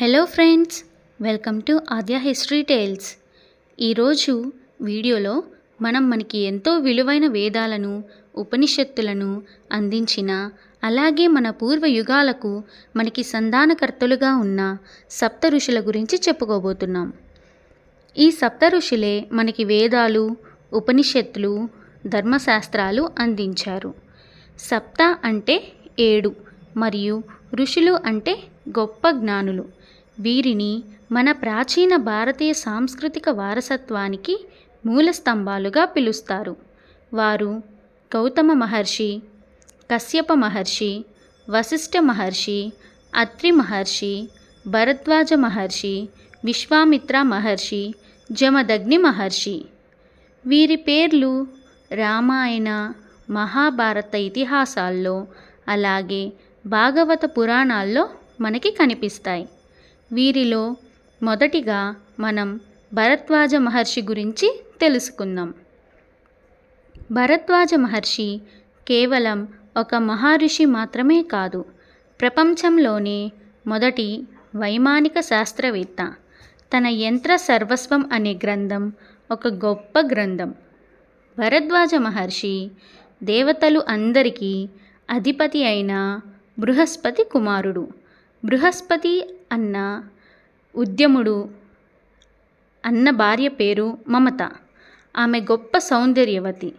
Hello friends welcome to Aadya history tales ఈరోజు వీడియోలో మనం మనకి ఎంతో విలువైన వేదాలను ఉపనిషత్తులను అందించిన అలాగే మన పూర్వ యుగాలకు మనకి సంధానకర్తలుగా ఉన్న సప్త ఋషుల గురించి చెప్పుకోబోతున్నాం. ఈ సప్త ఋషులే మనకి వేదాలు ఉపనిషత్తులు ధర్మశాస్త్రాలు అందించారు. సప్త అంటే ఏడు. మరియు ఋషులు అంటే గొప్ప జ్ఞానులు. వీరిని మన ప్రాచీన భారతీయ సాంస్కృతిక వారసత్వానికి మూల స్తంభాలుగా పిలుస్తారు. వారు గౌతమ మహర్షి కశ్యప మహర్షి వశిష్ఠ మహర్షి అత్రి మహర్షి భరద్వాజ మహర్షి విశ్వామిత్ర మహర్షి జమదగ్ని మహర్షి. వీరి పేర్లు రామాయణ మహాభారత ఇతిహాసాల్లో అలాగే భాగవత పురాణాల్లో మనకి కనిపిస్తాయి. వీరిలో మొదటిగా మనం భరద్వాజ మహర్షి గురించి తెలుసుకుందాం. భరద్వాజ మహర్షి కేవలం ఒక మహర్షి మాత్రమే కాదు ప్రపంచంలోనే మొదటి వైమానిక శాస్త్రవేత్త. తన యంత్ర సర్వస్వం అనే గ్రంథం ఒక గొప్ప గ్రంథం. భరద్వాజ మహర్షి దేవతలు అందరికీ అధిపతి అయిన బృహస్పతి కుమారుడు. బృహస్పతి అన్న ఉద్యముడు అన్న భార్య పేరు మమత. ఆమె గొప్ప సౌందర్యవతి.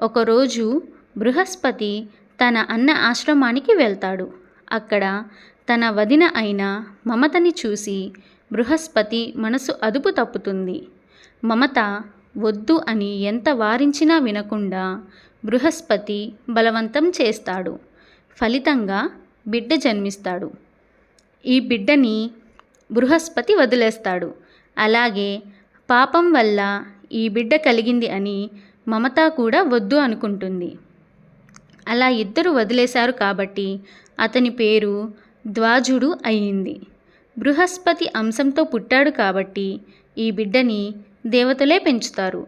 ఒకరోజు బృహస్పతి తన అన్న ఆశ్రమానికి వెళ్తాడు. అక్కడ తన వదిన అయిన మమతని చూసి బృహస్పతి మనసు అదుపు తప్పుతుంది. మమత వద్దు అని ఎంత వారించినా వినకుండా బృహస్పతి బలవంతం చేస్తాడు. ఫలితంగా బిడ్డ జన్మిస్తాడు. ఈ బిడ్డని బృహస్పతి వదిలేస్తాడు. అలాగే పాపం వల్ల ఈ బిడ్డ కలిగింది అని మమత కూడా వద్దు అనుకుంటుంది. అలా ఇద్దరు వదిలేశారు కాబట్టి అతని పేరు ద్వాజుడు అయ్యింది. బృహస్పతి అంశంతో పుట్టాడు కాబట్టి ఈ బిడ్డని దేవతలే పెంచుతారు.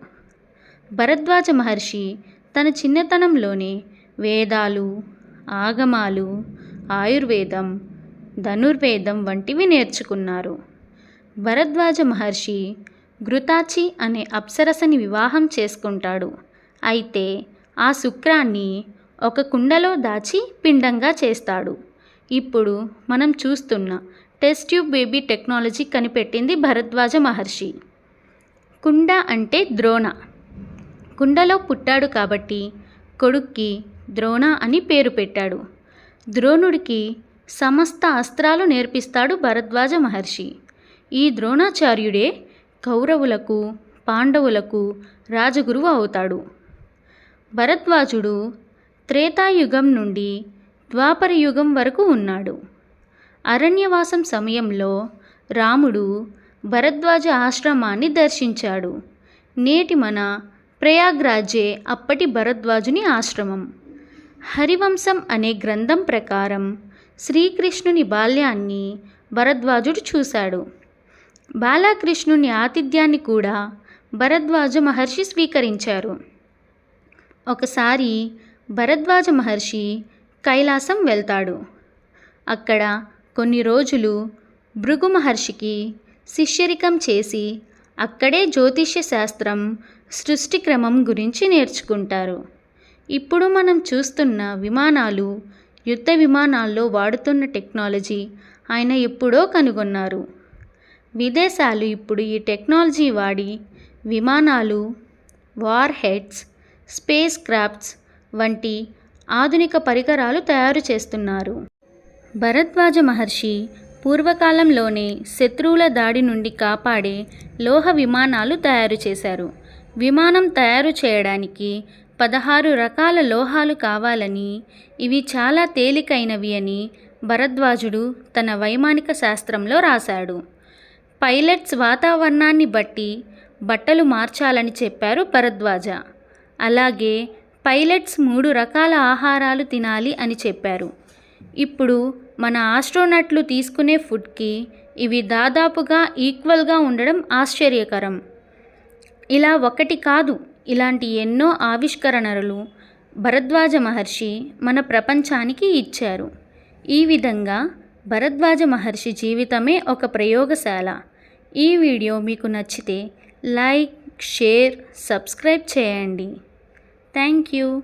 భరద్వాజ మహర్షి తన చిన్నతనంలోనే వేదాలు ఆగమాలు ఆయుర్వేదం ధనుర్వేదం వంటివి నేర్చుకున్నారు. భరద్వాజ మహర్షి ఘృతాచి అనే అప్సరసని వివాహం చేసుకుంటాడు. అయితే ఆ శుక్రాన్ని ఒక కుండలో దాచి పిండంగా చేస్తాడు. ఇప్పుడు మనం చూస్తున్న టెస్ట్ ట్యూబ్ బేబీ టెక్నాలజీ కనిపెట్టింది భరద్వాజ మహర్షి. కుండ అంటే ద్రోణ. కుండలో పుట్టాడు కాబట్టి కొడుక్కి ద్రోణ అని పేరు పెట్టాడు. ద్రోణుడికి సమస్త అస్త్రాలు నేర్పిస్తాడు భరద్వాజ మహర్షి. ఈ ద్రోణాచార్యుడే కౌరవులకు పాండవులకు రాజగురువు అవుతాడు. భరద్వాజుడు త్రేతాయుగం నుండి ద్వాపర యుగం వరకు ఉన్నాడు. అరణ్యవాసం సమయంలో రాముడు భరద్వాజ ఆశ్రమాన్ని దర్శించాడు. నేటి మన ప్రయాగ్రాజే అప్పటి భరద్వాజుని ఆశ్రమం. హరివంశం అనే గ్రంథం ప్రకారం శ్రీకృష్ణుని బాల్యాన్ని భరద్వాజుడు చూశాడు. బాలకృష్ణుని ఆతిథ్యాన్ని కూడా భరద్వాజ మహర్షి స్వీకరించారు. ఒకసారి భరద్వాజ మహర్షి కైలాసం వెళ్తాడు. అక్కడ కొన్ని రోజులు భృగు మహర్షికి శిష్యరికం చేసి అక్కడే జ్యోతిష్య శాస్త్రం సృష్టి క్రమం గురించి నేర్చుకుంటారు. ఇప్పుడు మనం చూస్తున్న విమానాలు యుద్ధ విమానాల్లో వాడుతున్న టెక్నాలజీ ఆయన ఎప్పుడో కనుగొన్నారు. విదేశాలు ఇప్పుడు ఈ టెక్నాలజీ వాడి విమానాలు వార్ హెడ్స్ స్పేస్ క్రాఫ్ట్స్ వంటి ఆధునిక పరికరాలు తయారు చేస్తున్నారు. భరద్వాజ మహర్షి పూర్వకాలంలోనే శత్రువుల దాడి నుండి కాపాడే లోహ విమానాలు తయారు చేశారు. విమానం తయారు చేయడానికి పదహారు రకాల లోహాలు కావాలని ఇవి చాలా తేలికైనవి అని భరద్వాజుడు తన వైమానిక శాస్త్రంలో రాశాడు. పైలట్స్ వాతావరణాన్ని బట్టి బట్టలు మార్చాలని చెప్పారు భరద్వాజ. అలాగే పైలట్స్ మూడు రకాల ఆహారాలు తినాలి అని చెప్పారు. ఇప్పుడు మన ఆస్ట్రోనట్లు తీసుకునే ఫుడ్కి ఇవి దాదాపుగా ఈక్వల్గా ఉండడం ఆశ్చర్యకరం. ఇలా ఒకటి కాదు. ఇలాంటి ఎన్నో ఆవిష్కరణలు భరద్వాజ మహర్షి మన ప్రపంచానికి ఇచ్చారు. ఈ విధంగా భరద్వాజ మహర్షి జీవితమే ఒక ప్రయోగశాల. ఈ వీడియో మీకు నచ్చితే లైక్ షేర్ సబ్స్క్రైబ్ చేయండి. Thank you.